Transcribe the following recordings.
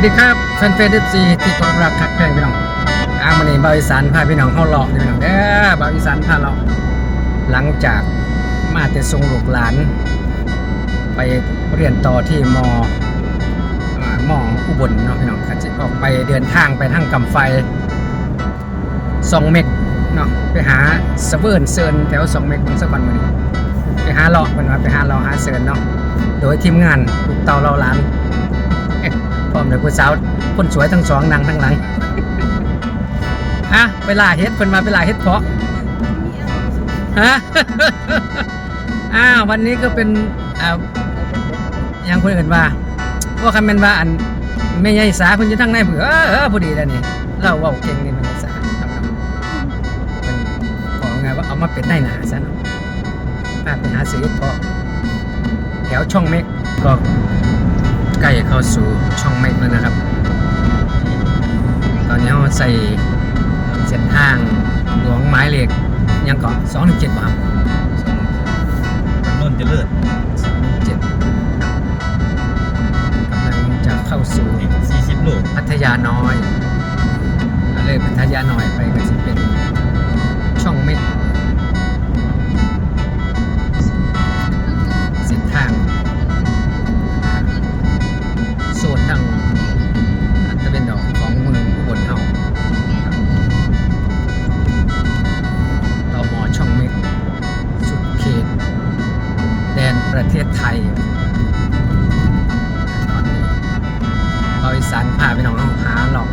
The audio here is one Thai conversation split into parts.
วัสดีครับแฟนเฟซเอฟซีที่กดรักคักแพงพี่น้องอ้างมาในบาวอีสานพาพี่น้องเข้าเลาะนี่พี่น้องเด้อบาวอีสานพาเราะหลังจากมาแต่ทรงลูกหลาน ไปเรียนต่อที่มอมออุบลเนาะพี่น้องขัจิออกไปเดินทางไปทางกำไฟสองเมกเนาะไปหาสเวิร์นเซิร์นแถวสองเมกบางสักวันวันนี้ไปหาเลาะเป็นว่าไปหาเลาะหาเซิร์นเนาะโดยทีมงานลูกเต่าเราหลาน พร้อมด้วยผู้สาวคนสวยทั้งสองนางทั้งหลังอะไปล่าเฮ็ดเพิ่นมาไปล่าเฮ็ดเพาะฮะอ้าววันนี้ก็เป็นอ่าย่างคนอื่นว่าว่าคำเป็นว่าอันไม่ใหญ่สาเพิ่นอยู่ทางในเผื่อเออพอดีแล้วนี่เราเว้าเก่งนี่มันสาครับครับเพิ่นขอไงว่าเอามาเป็นได้หนาซะเนาะไปหาซื้อเพาะแถวช่องเม็กก็ ใกล้เข้าสู่ช่องเมกแล้วนะครับ ตอนนี้เราใส่เส้นทางหลวงไม้เหล็กยังเกาะสองหนึ่งเจ็ดบาทนนท์เจะเลิศสองหนึ่งเจ็ดกำลังจะเข้าสู่อีก40โลพัทยาน้อย เลยพัทยาน้อยไปก็จะเป็น เทศไทยตอนนี้เอาอีสานพาไปน้องเอาหาหลอก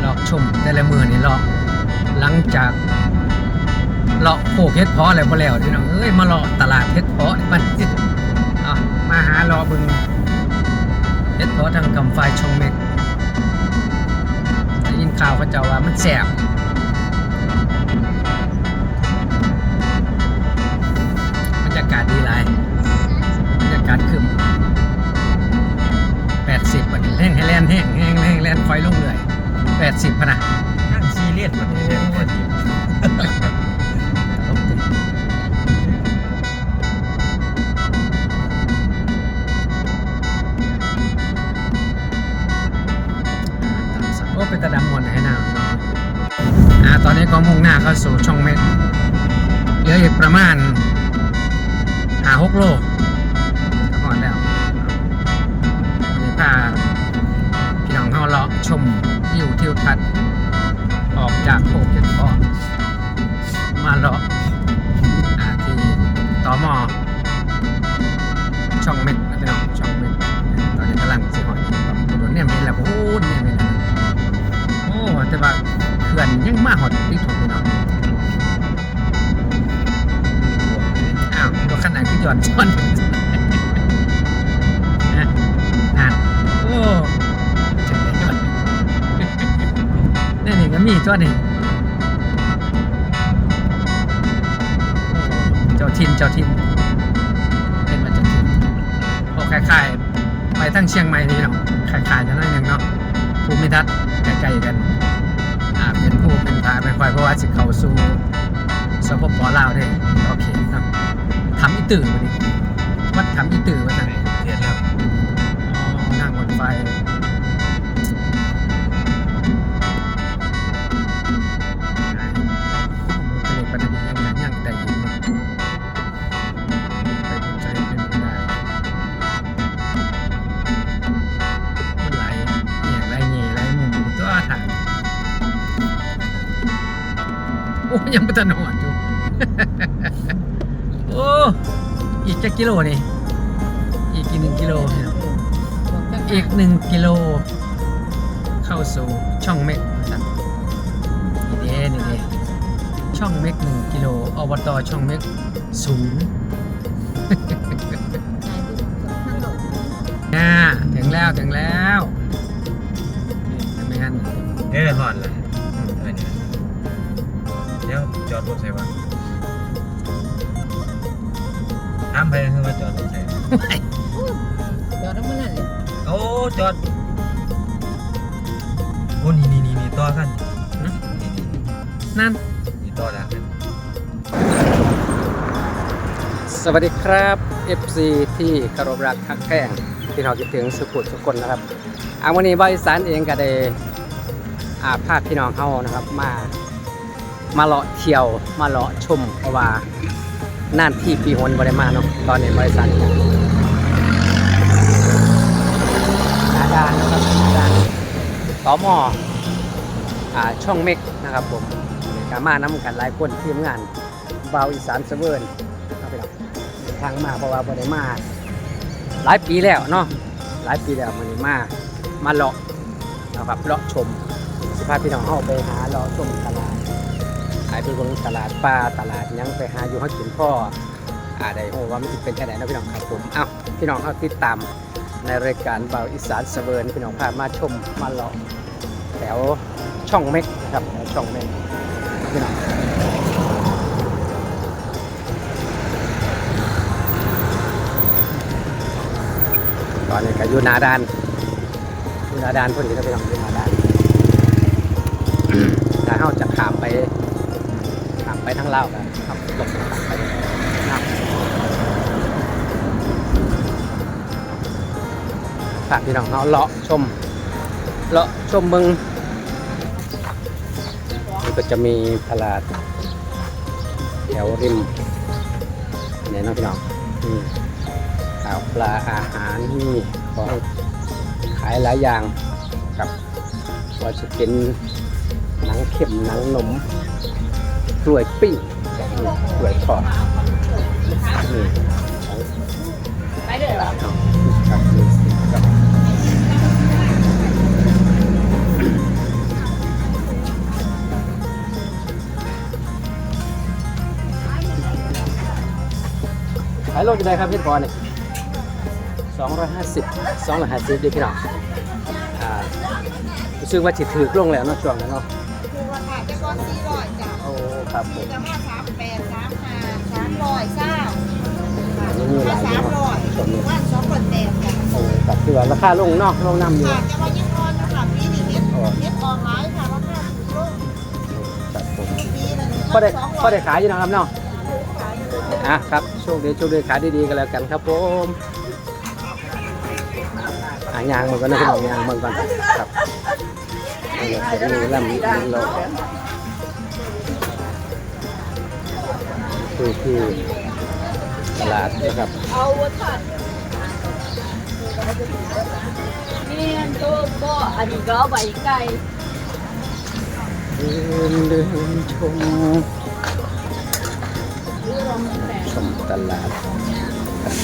หลอกชมแต่ละมือนี่หลอกหลังจากเลาะโคกเฮ็ดเพาะอะไรพอแล้วพี่น้องเอ้ยมาเลาะตลาดเฮ็ดเพาะมันอะมาหาเลาะเบึงเฮ็ดเพาะทางกำไฟชงเม็กได้ยินข่าวเขาเจ้าว่ามันแสบ กาศคึมแปดสิบวันนี้แห้งให้แล่นแห้งแห้งแห้งแล่นคอยลงเลยแปดสิบพะนะนั่งซีเรียสกว่านี้เนี่ยพอดีตลกจริงตามสั่งโอ้เป็นตะดำมนให้นาวอ่าตอนนี้ก็มุ่งหน้าเข้าสู่ช่องเม็ดเหลืออีกประมาณหาหกโลาเลาะชมวิวทิวทัศน์ออกจากโคกเจ็ดพอมาเลาะอ่าที่ต่อมอช่องเม็ดนะพี่น้องช่องเม็ดตอนนี้กำลังสิหอยแบบโดนเนี่ยเม็ดแล้วพูดเนี่ยเม็ดแล้วโอ้แต่ว่าเขื่อนยังมาหอดที่ถูกพี่น้องอ้าวรถคันไหนที่ย่อนช้อน ก็มีตัวนี่เจ้าทินเจ้าทินเป็นมาเจ้าทินโอ้คล้ายๆไปทั้งเชียงใหม่นี่เนาะคล้ายๆจะนั่นยังเนาะภูมิทัศน์ใกล้ๆกันอ่าเป็นผู้เป็นพาเป็นควายเพราะว่าสิเข้าสู่สปปลาวได้โอเคเนาะทำอีตื่นมาดิวัดทำอีตื่นมาจังเโอ้ยังไม่ทันหอดอยู่โอ้อีกจะกิโลนี่อีกกี่หนึ่งกิโลเนี่ยอีกหนึ่งกิโล เข้าสู่ช่องเม็กนะครับนี่เด้นี่เด้ช่องเม็กหนึ่งกิโลอบตช่องเม็กศูนย์น่าถึงแล้วถึงแล้วเห็นไหมฮันเอ้หอดเลย จอดรถใส่วะถามไปคือว่าจอดรถใส่จอดแล้วมันนั่นเลยโอ้จอดโอ้นี่นี่นี่นี่ต่อกันนี่นี่นี่นั่นนี่ต่อแล้วกันสวัสดีครับ FC ที่เคารพรักทักแพงที่เราคิดถึงสุขุดสุคนนะครับอาวันนี้บริษัทเองก็ได้อาพาพี่น้องเขานะครับ มา มาเลาะเที่ยวมาเลาะชมเพราะว่าน่านที่ปีหนบริมาเนาะตอนนี้บริษัทเนี่ยอาดานนะครับอาดานต่อมออ่าช่องเม็กนะครับผมกามาน้ำกันหลายคนทีมงานเบาวอีสานเสเวิร์นเอาไปหรอกทางมาเพราะว่าบริมาหลายปีแล้วเนาะหลายปีแล้วมันนี้มามาเลาะนะครับเลาะชมสิพาพี่น้องเข้าไปหาเลาะชมตลาด หายไปบนตลาดปลาตลาดยังไปหาอยู่ให้กินพ่ออาได้โหว่ามันจะเป็นแค่ไหนนะพี่น้องครับผมเอ้าพี่น้องเอาติดตามในรายการเบาอีสานเสเวิร์นพี่น้องพามาชมมาลาะแถวช่องเม็กนะครับช่องเม็กพี่น้องตอนนี้ก็อยู่นาดานอยู่นาดานพอดีนะพี่น้องอยู่นาดานถ้าเราจะขามไป ไปทางลาวกันครับลงข้ามไปน้ำฝากพี่น้องเราเลาะชมเลาะชมเมืองนี่ก็จะมีตลาดแถวริมเนี่ยนะพี่น้องอืมข้าวปลาอาหารมีของขายหลายอย่างครับว่าจะเป็นหนังเข็มหนังหนม กล้วยปิ้งกล้วยทอดนี่ไปเลยเหรอครับครับขายโลจะได้ครับพี่ปอเนี่ยสองร้อยห้าสิบสองร้อยห้าสิบดีพี่น้องอ่ารู้สึกว่าจิตถือกลงแล้วเนาะช่วงนั้นเนาะ ครับผมจะมาสามแปดสามห้าสามร้อยเศร้าอันนี้มีหลายสามร้อยช่วงนี้ว่าสองร้อยแปดจ้ะโอ้ครับคือว่าราคาลงเนาะลงน้ำอยู่ค่ะจะมายิ่งร้อนนะคะปีนี้เฮ็ดอ๋อเฮ็ดออนไลน์ค่ะราคาถูกลงครับผมปีละหนึ่งก็ได้สองร้ก็อยได้ขายอยู่นะครับเนาะขายอยู่อะครับโชคดีโชคดีขายดีๆกันแล้วกันครับผมอะยางมันก็นะพี่น้องยางมันก่อนครับนี่จะมีลำมีโลคือที่ตลาดนะครับเอาวัตถุนี่อันตัวก็อันนี้ก็ใบไก่เดินเดินชมชมตลาด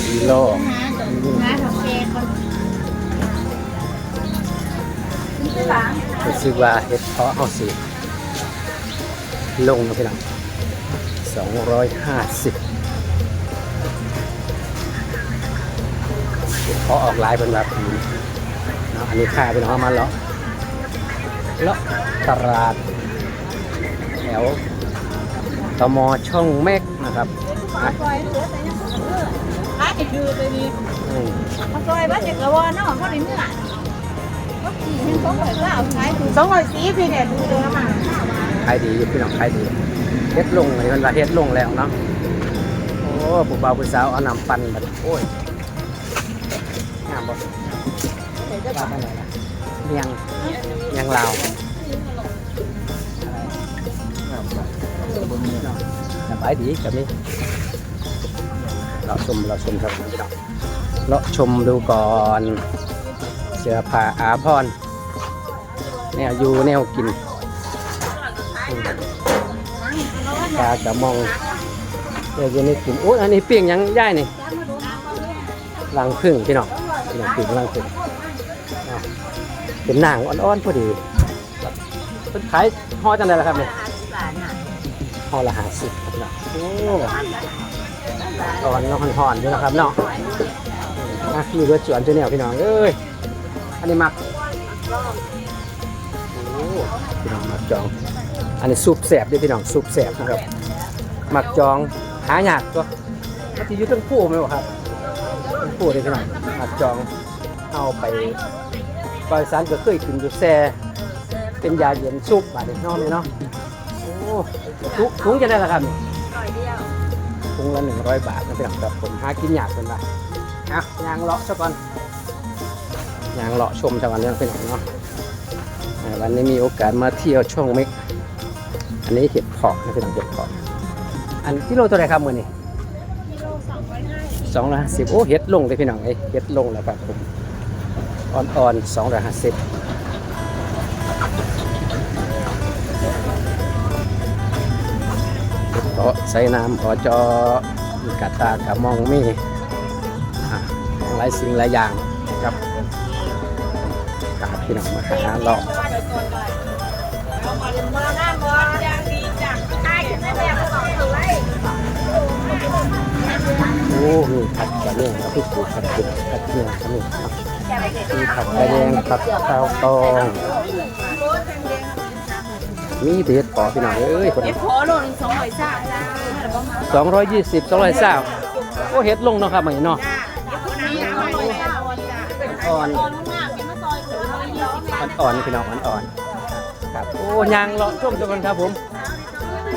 กิโลน้าทำแกงก่อนรู้สึกว่าเห็ดเพาะเอาสิ ลงนะพี่น้อง สองร้อยห้าสิบเห็ดเพาออกลายเป็นแบบนี้เนาะอันนี้ค่าพี่น้องเอมาเลาะเลาะตลาดแถวตมช่องเมกนะครับอะซอยเหลือแต่ยังเออขายคือไปนี่อืมาซอยบ้านเด็กละวอนเนาะเขาได้เนื้อก็ขี่ยังสองร้อยเก้าขายถูกสองร้อยสี่พี่เนี่ยดูเลยนะมาขายดีอยู่พี่น้องขายดี เฮ็ดลงเลยมันว่าเฮ็ดลงแล้วเนาะโอ้ผู้บ่าวผู้สาวเอาน้ำปั่นมาโอ้ยงามบ่ว่าไปไหนล่ะเมียงเมียงลาวสบายดีกับนี้เราชมเราชมครับพี่น้องเราชมดูก่อนเสื้อผ้าอาภรแนวอยู่แนวกิน ปลากระมองเดี๋ยวจะนี่กินโอ้ยอันนี้เปียงยังย่ายนี่รังพึ่งพี่น้องพี่น้องปิ่งรังพึ่งเป็นนางอ่อนๆพอดีเพิ่นขายห่อจังไดล่ะครับเนี่ยห่อละห้าสิบครับพี่น้องโอ้อ่อนเนาะห่อนๆด้วยนะครับเนาะอะมีรถจวนตัวแนวพี่น้องเอ้ยอันนี้มักโอ้พี่น้องมักจอง นนี้ซุปแสบด้วยพี่น้องซุปแสบนะครับหมักจองหายากตัวมันจะอยู่ทั้งผู้ไหมวะครับทั้งผู้เลยพี่น้องหมักจองเอาไปบริษัทก็เคยกินอยู่แซ่เป็นยาเย็นซุปบาดนี้เน้องเนาะโอ้ถุงถุงจะได้ละครับนี่ถุงละหนึ่งร้อยบาทนะพี่น้องครับผมหากินยากเป็นไรอะยางเลาะซะก่อนยางเลาะชมจังหวัดนี้เป็นเนาะวันนี้มีโอกาสมาเที่ยวช่องเม็ก อันนี้เห็ดเพาะนะเป็นเห็ดเพาะอันกิโลตัวไหนครับมือนี่กิโลสองร้อยห้าสิบสองร้อยห้าสิบโอ้เห็ดลงเลยพี่น้องเอ้ยเห็ดลงแล้วครับผมอ่อนๆสองร้อยห้าสิบเพาะใส่น้ำพอจอมีกาตากระมองมีอะของหลายสิ่งหลายอย่างนะครับกาพี่น้องมาหาเลาะเอา โอ้มีผัดกระเนียงกับพี่ปูผัดเผ็ดผัดเนียงก็มีครับมีผัดกระเนียงผัดข้าวตองมีเด็ดปอพี่น้องเอ้ยคนเอฟโฟโลนึงสองร้อยสามสองร้อยยี่สิบสองร้อยสามโอ้เฮ็ดลงเนาะครับเหมือนเนาะอ่อนมากอ่อนอ่อนพี่น้องอ่อนอ่อนครับโอ้ยางเลาะส้มจังกันครับผม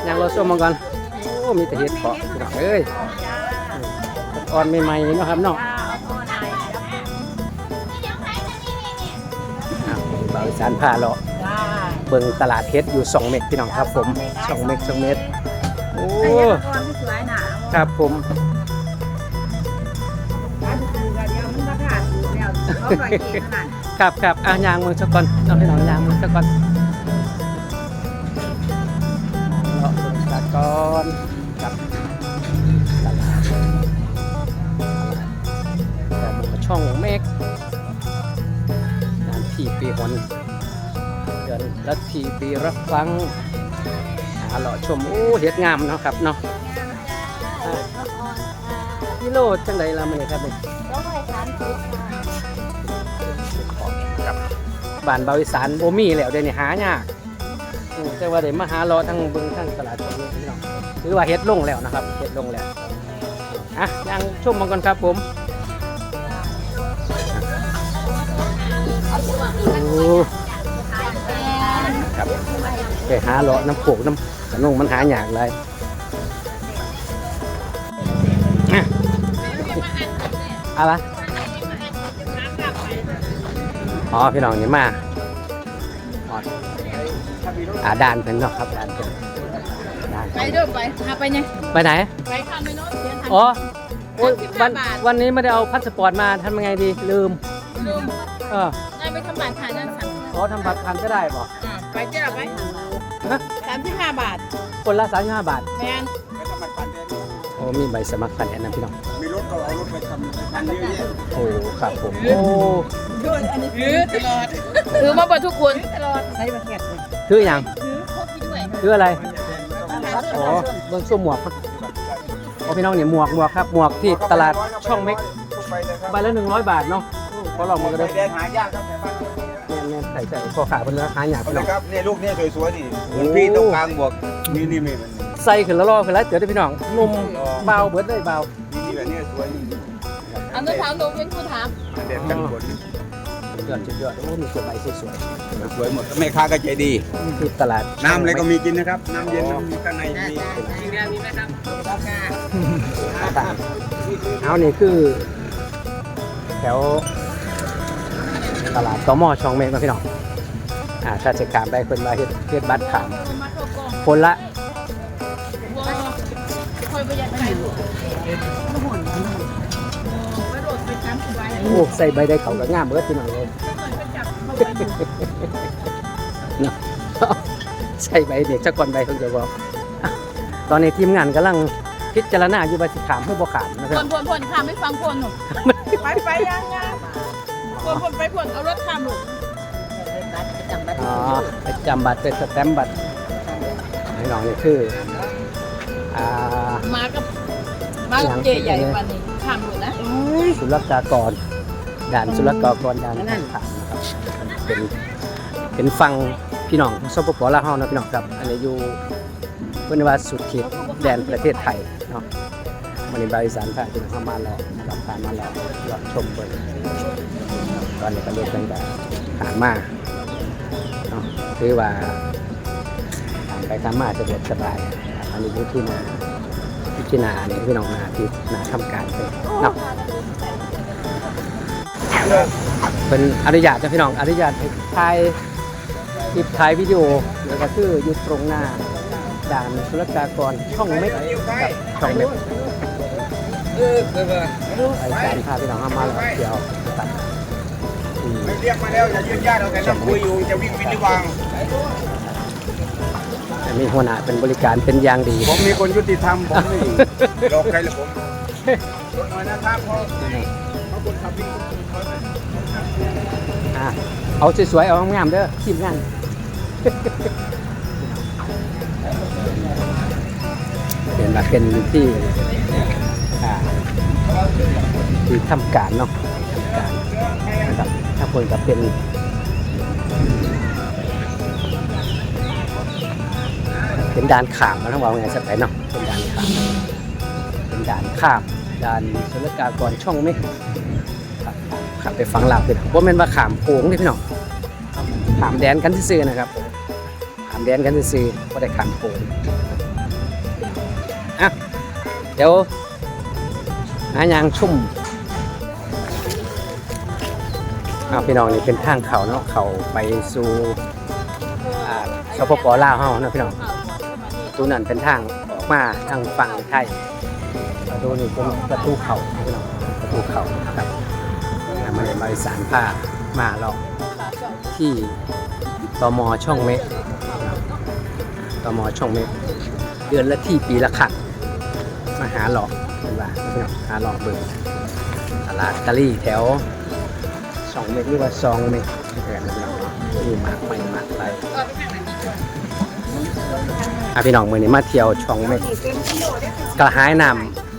ยางเลาะส้มมังกัน โอ้มีแต่เฮ็ดเปาะพี่น้องเอ้ยอ่อนใหม่ๆเนาะครับเนาะบาวอีสานพาเลาะเบิ่งตลาดเฮ็ดอยู่ 2 เมตรพี่น้องครับผม2เมตร2เมตรโอ้ครับผมครับครับอะยางเมือสักก่อนเอาให้น้องยางเมือสักก่อน เดือนละทีปีรับฟังหาเลาะชมโอ้เฮ็ดงามเนาะครับเนาะอะกิโลจังไดล่ะมื้อนี้ครับนี่ร้อยสามสิบค่ะบ้านบาวิสานโบมีแล้วเดี๋ยวนี้หายากอืมแต่ว่าเดี๋ยวมาหารอทั้งเบึงทั้งตลาดตรงนี้พี่น้องหรือว่าเฮ็ดลงแล้วนะครับเฮ็ดลงแล้วอะยังชมมังกรครับผมโอ้ ครับ ไปหารอน้ำโขกน้ำขนมมันหายากเลยอะอะไรอ๋อพี่น้องนี่มาอ๋ออ่าด่านเพิ่นเนาะครับด่านเพิ่นด่านไปเด้อไปพาไปไงไปไหน ไปข้ามไปโน้นเดินทางอ๋อโอ้ย35วันบาทวันนี้ไม่ได้เอาพาสปอร์ตมาทำยังไงดีลืม ลืม เออได้ไปทำบัตรผ่านนั่นสั่งขอทำบัตรทันก็ได้ป่ะอ่า ไปเจ้าไปฮะสามสิบห้าบาทคนละ35บาท แมนโอ้มีใบสมัครพันแอนนะพี่น้อง มีรถก็เอารถไปทำทำเยอะแยะโอ้ครับผม โอ้ถือตลอดถือมาเปิดทุกคนตลอดใช้มาแคดคืออย่างถือพกไปด้วยคืออะไร อ๋อเบื้องส้มหมวกครับโอ้พี่น้องเนี่ยหมวกหมวกครับ หมวกที่ตลาดช่องเม็กทุกไปเลยครับใบละ100 บาทเนาะขอลองมาก็ใบได้แดงหายากครับ ใส่ใจพอขาเพิ่นราคาหยาบเอาพี่เลน้อยงครับเนี่ยลูกเนี่ยสวยๆนี่เหมือนพี่ตรงกลางบวกนี่นี่มีมันใส่ขึ้นแล้วรอขึ้นแล้วเดี๋ยวได้พี่น้องนุ่มเบาเบิดเลยเบานี่นี่แบบเนี้ยสวยนี่อันนู้นถามหนูเป็นผู้ถามเด็ดกันหมดสุดยอดสุดยอดโอ้มีสวยใบสวยสวยหมดแม่ค้าก็ใจดีๆที่ตลาดน้ำอะไรก็มีกินนะครับ น้ำเย็นน้ำมีข้างในมีต่างๆเอานี่คือ แถว ตลาดตมช่องเมฆนะพี่น้องอ่าถ้าจะขามได้คนมาเฮ็ดเฮ็ดบัตรขามมาโทรกองคนละว่าคอยประหยัดไปหมดกระโดดไปสามสิบใบโอ้ใส่ใบได้เขาก็งามเบิดพี่น้องเลยไปจับเข้าไปเนาะใส่ใบเด็กจักก่อนใบของเจ้าบอกอะตอนนี้ทีมงานกำลังพิจารณาอยู่ว่าสิขามหรือบ่ขามนะคพ่รับนพ่นพ่นข้ามไม่ฟังพ่นหนูไปไปยังยัง พ่นพ่นไปพ่นเอารถข้ามหนูอ๋อประจำบัตรเป็นสแตมป์บัตรให้น้องนี่คืออ่ามากับมากับเจใหญ่กว่านี้ข้ามหนูนะศุลกากรด่านศุลกากรด่านทางผ่านนะครับเป็นเป็นฟังพี่น้องสปปลาวเฮานะพี่น้องครับอันนี้อยู่เพิ่นว่าสุดเขตแดนประเทศไทยเนาะ มันในบริษัทผ่านพี่น้องเข้ามาแล้วกับผ่านมาแล้วยอดชมเบิ่งตอนนี้ก็เริ่มตั้งแต่ผ่านมาเนาะคือว่าผ่านไปทำมาสะดวกสบายอันนี้อยู่ที่นาอยู่ที่นาเนี่ยพี่น้องนาที่นาทำการเลยเนาะเป็นอนุญาตนะพี่น้องอนุญาตให้ถ่ายคลิปถ่ายวิดีโอแล้วก็คืออยู่ตรงหน้าด่านศุลกากรช่องเม็กกับช่องเม็ก ไอ้การพาพี่น้องเข้ามาแล้วเดี๋ยวตัดเรียกมาแล้วอย่ายืนยากเราแต่นั่งคุยอยู่จะวิ่งวินหรือวังมีหัวหน้าเป็นบริการเป็นอย่างดี ผมมีคนยุติธรรมผมไม่หลอกใครเลยผมรถน้อยนะครับเพราะเพราะคนขับวิ่งอะเอาสวยๆเอางามๆเด้อทีมงานเป็นแบบเป็นที่ ที่ทำการเนาะทำการนะครับถ้าคนก็เป็นเป็นด่านขามนะทั้งว่าไงสักไปเนาะเป็นด่านขามเป็นด่านข้ามด่านศุลกากรช่องเม็กครับขับไปฟังลาวพี่น้องว่าม่นว่าขามโขงนี่พี่น้องขามแดนกันซื่อๆนะครับขามแดนกันซื่อก็ได้ขามโขงอะเดี๋ยว หายางชุ่มเอาพี่น้องนี่เป็นทางเขาเนาะเขาไปสู่อ่าสปปลาวเฮาเนาะพี่น้องประตูนั้นเป็นทางออกมาทางฝั่งไทยประตูนี้เป็นประตูเขาพี่น้องประตูเขาครับอ่ามาเลยมาอีสานผ้ามาเราที่ตมช่องเมฆตมช่องเมฆเดือนละที่ปีละครั้งมาหาหลอก เป็นว่าพี่น้องหาหลอกเบิ่งตลาดกะลี่แถวสองเมฆหรือว่าซองเมฆแถวนั้นเนาะมีมากไม่มากไปอะพี่น้องมือนี้มาเที่ยวช่องเม็ดกระหายน้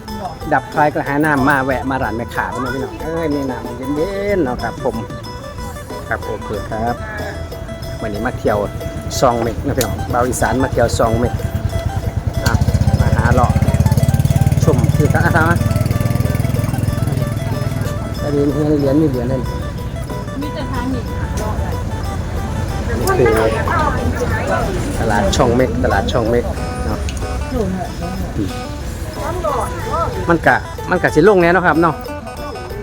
ำดับไฟกระหายน้ำมาแวะมาร้านแม่ขาพี่น้องพี่น้องเอ้ยมีน้ำเย็นๆเนาะครับผมครับผมเปิดครับวันนี้มาเที่ยวซองเม็ดนะพี่น้องเบาอีสานมาเที่ยวซองเม็ดือกันอะทำอะเหรียญเหรียญมีเหรียญเลยมีแต่ทางหนีคือตลาดช่องเม็กตลาดช่องเม็กเนาะมันกะมันกะสิลงแน่เนาะครับเนาะ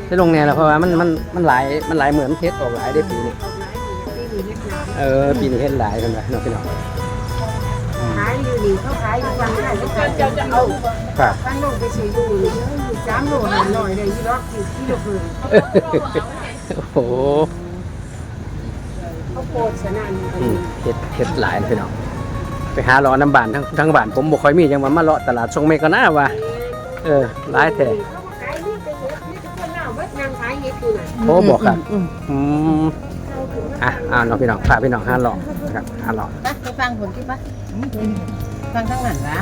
สิลงแน่แล้วเพราะว่ามันมันมันหลายมันหลายเหมือนเพชรออกหลายได้ปีนี้เออปีนี้เฮ็ดหลายกันไปเนาะพี่น้อง นี่เขาขายอยู่วันไหนเขาจะจะเอาครับตั้งโลกไปสี่ดูนี่อยู่สามโลหาหน่อยเลยยี่รอกอยู่ที่โลเพิ่นโอ้โหเขาโพดสนั่นอืมเฮ็ดเฮ็ดหลายนะพี่น้องไปหารอน้ำบานทั้งทั้งบ้านผมบ่ค่อยมีจังว่ามาเลาะตลาดช่องเม็กก็น่าว่าเออหลายแท้ขายนี่ไปเฮ็ดนี่เป็นคนเล่าเบิดนางขายเฮ็ดอยู่น่ะโอ้บอกครับอืมอะอ่าน้องพี่น้องพาพี่น้องห้าหลอกนะครับห้าหลอกปะไป ฟังผลที่ปะฟังทั้งนั้นละ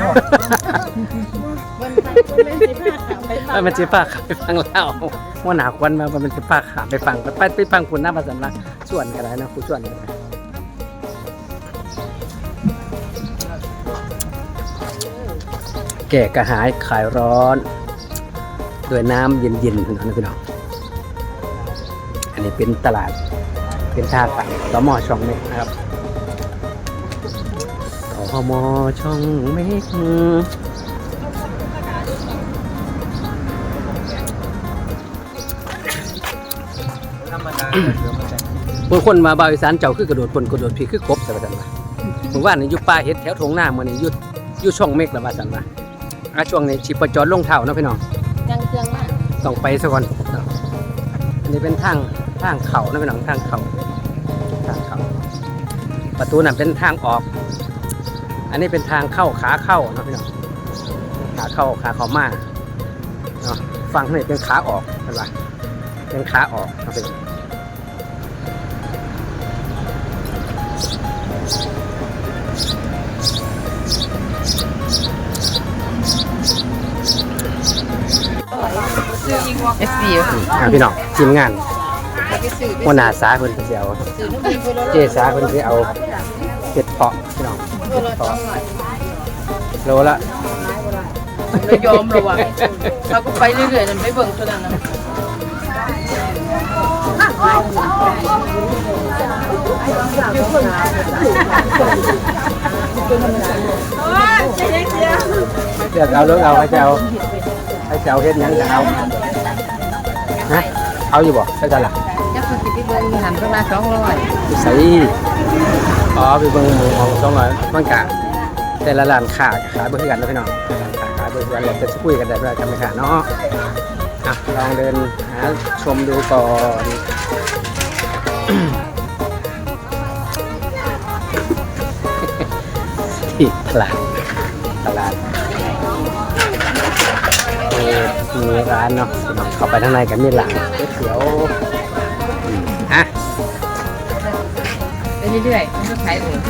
บนฟังบนเล่นสีผ้าขาวไปฟัเออมันจะพาขับไปฟังเล่าว่าหนาควันมามันจะพาขาไปฟังไปไปฟังคุณหน้าภาษาละส่วนกันได้นะคุณส่วนกันได้แก่กระหายขายร้อนด้วยน้ำเย็นๆนะพี่น้องอันนี้เป็นตลาดเป็นท่าฝั่งตมช่องเมฆนะครับต มช่องเมฆธรรมดาเดี๋ยวมันจะบางคนมาบาวอีสานเจ้าคือกระโดดปนกระโดดผีคือกบแต่ว่าซั่นว่าหมู่บ้านนี่อยู่ป่าเฮ็ดแถวทงหน้ามื้อนี้อยู่อยู่ช่องเมฆละว่าซั่นว่าอะช่วงนี้สิประจรลงเท้าเนาะพี่น้องยังเครื่องมากต้องไปซะก่อนเนาะอันนี้เป็นทางทางเขานะพี่น้องทางเขาทางเขาประตูนั้นเป็นทางออกอั นนี้เป็นทางเข้าขาเข้าเนาะพี่น้องขาเข้าขาเข้ามาเนาะฝั่งนี้เป็นขาออกเห็นปะเป็นขาออกเนาะพี่น้องเอสซีอะพี่น้องทีมงานหัวหน้าสาเพิ่นสิเอาเจสาเพิ่นสิเอาเห็ดเพาะ พี่น้องเห็ดเพาะโลละไม่ยอมหรอกว่ะเราก็ไปเรื่อยๆนั่นไปเบิ่งตัวนั้นนะเลือกเอาเลือกเอาให้จะเอาให้จะเอาเฮ็ดหยังจะเอาฮะเอาอยู่บ่ใช่จ้ะล่ะสิไปเบิ่งหันประมาณสองร้อยใส่ อ๋อไปเบิ่งหมูของสองร้อยมันกะแต่ละร้านค้าก็ขายเบิ่งกันนะพี่น้องร้านค้าขายเบิ่งกันแล้วจะคุยกันได้เวลากันไหมคะเนาะอะลองเดินหาชมดูก่อนที่ตลาดตลาดมีมีร้านเนาะเข้าไปข้างในกันมีหลังก๋วยเตี๋ยว เรื่อยๆมันก็ขายเอง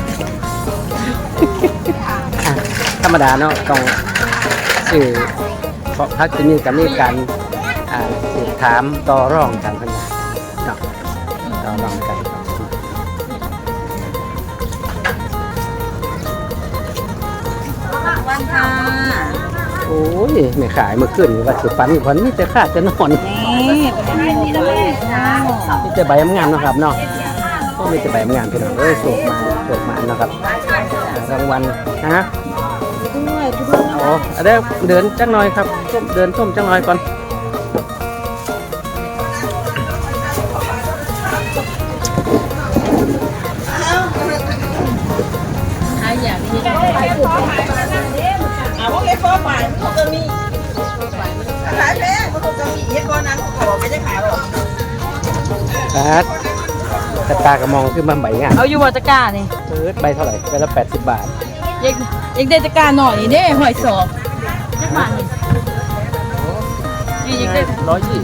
อะธรรมดาเนาะต้องสื่อเพราะพักที่นี่กับมีการอ่าสืบถามต่อร่องกันเพิ่นว่าเนาะต่อรองกันวันค่ะโอ้ยไม่ขายเมื่อคืนนี่ว่าสิฝันอีกวันมีแต่ขาดจะนอนนี่เป็นไงดีเลยจ้ามีแต่ใบงามๆเนาะครับเนาะ ก็มีแต่ใบงามพี่น้องเอ้ยสูกมาสูกมาเนาะครับรางวัลนะฮะด้วยด้วยโอ้เดี๋ยวเดินจังหน่อยครับส้มเดินส้มจังหน่อยก่อนขายอย่างนี้เอาพวกเอฟโฟร์ไปพวกจะมีขายแพงพวกจะมีเอฟโฟร์นั้นเขาบอกไม่ได้ขายหรอกครับ แต่ตากระมองขึ้นมาใบงามเอาอยู่บ่ตะกร้านี่เปิดใบเท่าไหร่ใบละแปดสิบบาทยังยังได้ตะกร้าหน่อยนี่เด้หอยสอบจักบาทนี่นี่ยังได้ร้อยยี่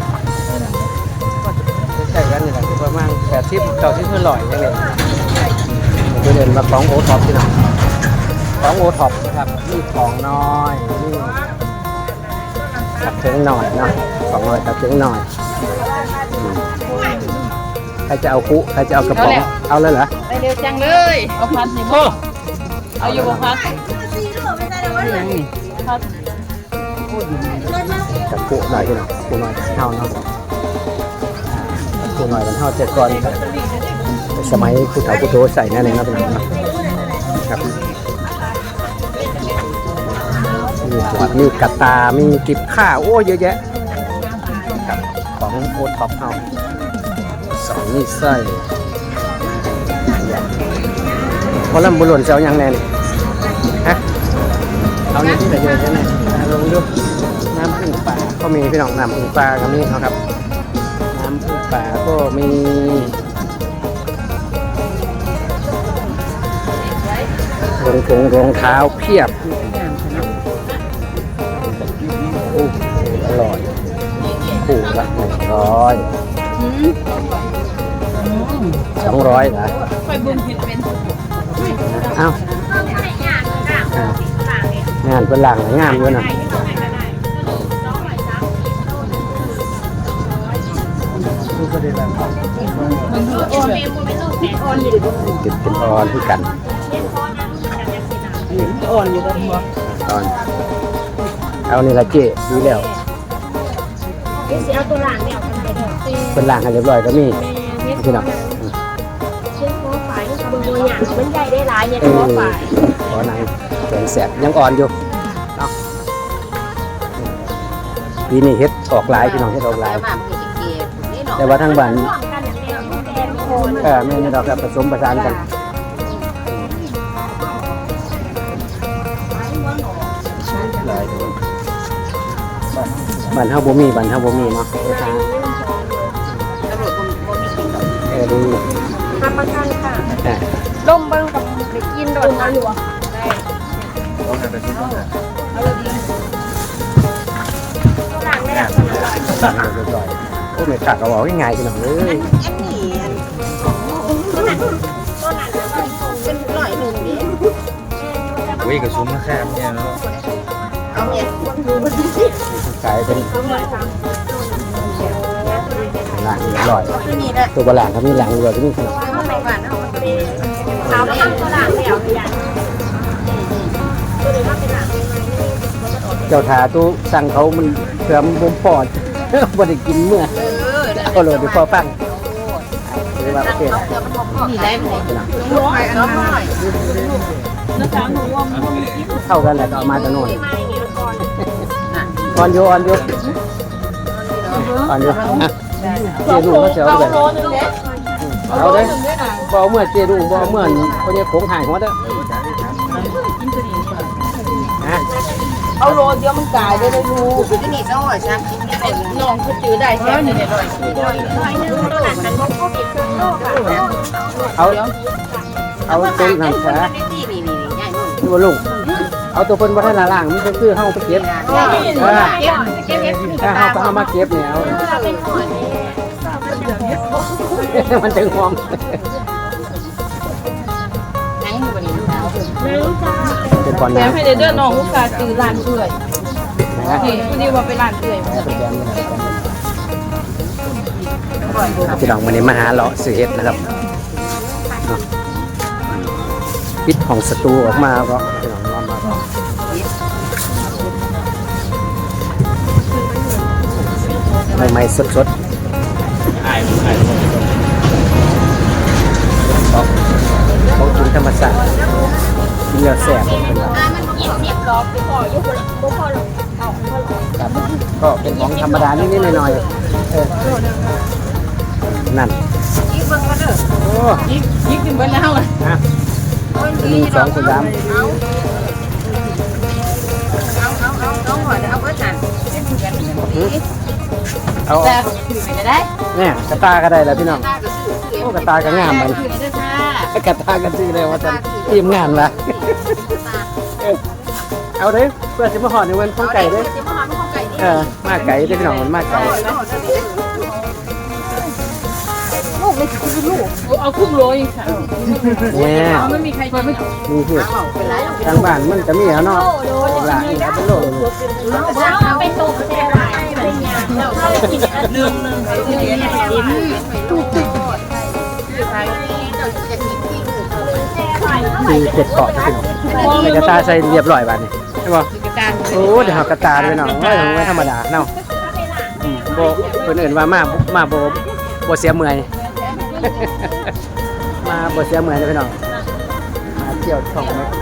ใกล้กันนี่แหละคือประมาณแปดสิบเก้าสิบเพื่อร่อยยังไงไปเดินมาของโอท็อปที่ไหนของโอท็อปนะครับนี่ของน้อยนี่กับเชิงหน่อยเนาะของน้อยกับเชิงหน่อยอืมใค รจะเอาคุใครจะเอากระป๋อง เอาเลยเหรอ ไปเร็วจังเลยเอาพัดนี่บ่เอาอยู่บ่พัดยังนี่พัดกับคุหน่อยที่ไหนคุหน่อยเท่าเนาะอ่าคุหน่อยมันเท่าเจ็ดก่อนสมัยผู้เฒ่าผู้โตใส่แน่เลยนะเป็นไงเนาะครับมีขวดมีกระตา มีกิบข้าวโอ้เยอะแยะครับของโอท็อปเฮาสอง นี่ไส้พอลำบุหล่นเจ้ายังแน่นฮะเอานี่ที่ไหนเยอะแค่ไหนลองดูน้ำพึ่งป่าก็มีพี่น้องน้ำพึ่งป่าก็มีเขาครับน้ำพึ่งป่าก็มีรองถุงรองเท้าเพียบโอ้อร่อย คู่ละหนึ่งร้อย สองร้อยเหรอคอยบุญผิดเป็นเอ้าอะงานเป็นหลังงามด้วยนะติดเป็นออนที่กันอ่อนอยู่กันบ่ตอนเอานี่ละเจ๊ดีแล้วเดี๋ยวสิเอาตัวหลังเนี่ยเอาไปเถอะเป็นหลังให้เรียบร้อยก็มีแม่พี่น้อง มันใหญ่ได้หลายเนี่ยเอโฟอร์ฝ่ายขอหนังแกงแสบยังอ่อนอยู่เนาะปีนี้เฮ็ดออกหลายพี่น้องเฮ็ดออกหลาย แต่ว่าทางบ้านร่วมกันอย่างเดียวแทนโคนเออแม่นี่เราครับผสมประสานกันหลายคนบ้านเฮาบ่มีบ้านเฮาบ่มีเนาะไปหาเออดีทำประกันค่ะ เออต้มเบิ้งกับไปกินโดนมาหลวงต้องให้ไปซื้อมาหลังเนี่ยสั่งเรียบร้อยโอ้ไม่ขาดเอาออกง่ายๆพี่น้องเอ้ยอันนี้ตัวหนังเป็นหน่อยหนึ่งดิวิ่งกับซุ้มแคบเนี่ยแล้วเอาเนี่ยขายเป็นหนังหลังเรียบร้อยที่นี่แหละตัวหลังครับมีหลังเรือก็มีขนมเอาไปบ้านเอาไป ขาวข้างตัวหลังแล้วอย่างตัวหนว่าเป็นหลังเจ้าถาตู้สั่งเขามันเสื่อมบ่มปอดบ่ได้กินเมื่อเอาเลยเดี๋ยวพอฟังหรือว่าโอเคนะนี่ได้ไหมร้อยน้อยน้ำสาวหนูว่ามันเท่ากันแหละก็เอามาจะโนนอ่อนออนโยอ่อนโยอ่อนโยเจนุ่งเขาเสียวแบบ เอาเด้บ่เอาเมื่อเจนุ่งบ่เอาเมื่อคนนี้โค้งหายหัวเด้อฮะเอาโลเดียวมันกายได้เลยดูที่นี่ต้องหัวช้างกินไม่เป็นน้องคือจือได้แค่นี้เลยเอาเอาตัวนั่นซะนี่นี่นี่ใหญ่หน่อยนี่บ่ลุงเอาตัวเพิ่นบ่ทันละล่างมันเป็นคือเฮาไปเก็บเก็บเก็บเก็บถ้าเฮาไปเอามาเก็บเนี่ยเอา มันถึงหอมยังอยู่บนนี้สาวเป็นก่อนแถนะมให้เด้อน้องลูกค้าจือร้านเอื่อยนะเห็นคุณดีว่าเป็นร้านเอื่อยเป็นแกมพี่น้องวันนี้มาหาเลาะซื้อเห็ดนะครับเนาะปิดของสตูออกมาก็พี่น้องนอนมาก็ใหม่ๆสดๆของ ของกินธรรมศาสตร์กินแล้วแซ่บเป็นว่ามันกินเรียบร้อยไปพออยู่คนละบ่พอหรอกเอาพอหรอกครับก็เป็นของธรรมดานิดๆหน่อยๆเออนั่นยิงเบิ่งก็เด้อโอ้ยิกยิกขึ้นไปแล้วอะฮะหนึ่งสองสามเอาเอาเอาเอาหัวเอาเบิดนั่นเป็นผู้กันนี่เอาแต่ถือไปได้เนี่ยกระตาก็ได้แล้วพี่น้องตาก็ซื้อโอ้กระตาก็งามมันถือได้ค่ะ กระตากันซื้อเลยว่าจะทีมงานละเออเอาเด้อเพื่อจะมาหอดในวันของไก่เด้อจะมาหาของไก่นี่เออมาไก่เด้อพี่น้องมันมาไก่ลูกไม่คือลูกเอาครึ่งโลเองค่ะเนี่ยไม่มีใครไม่มีที่เอาเป็นไรทางบ้านมันจะมีแล้วเนาะหลานนี่ครับเป็นโลเลยเอาไปตุกแช่ไว้อะไรเงี้ยเรากินอันนึงนึงเลยเนี่ยคือ เจ็ดเกาะพี่น้องกระตาใส่เรียบร้อยบ้านนี้ใช่ป่ะโอ้เดี๋ยวเอากระตาด้วยน้องไม่ไม่ธรรมดาเนาะโบคนอื่นว่ามามาโบโบเสียเมื่อยมาโบเสียเมื่อยเลยพี่น้องมาเที่ยวท่องนี้เสียเมื่อยพี่น้อง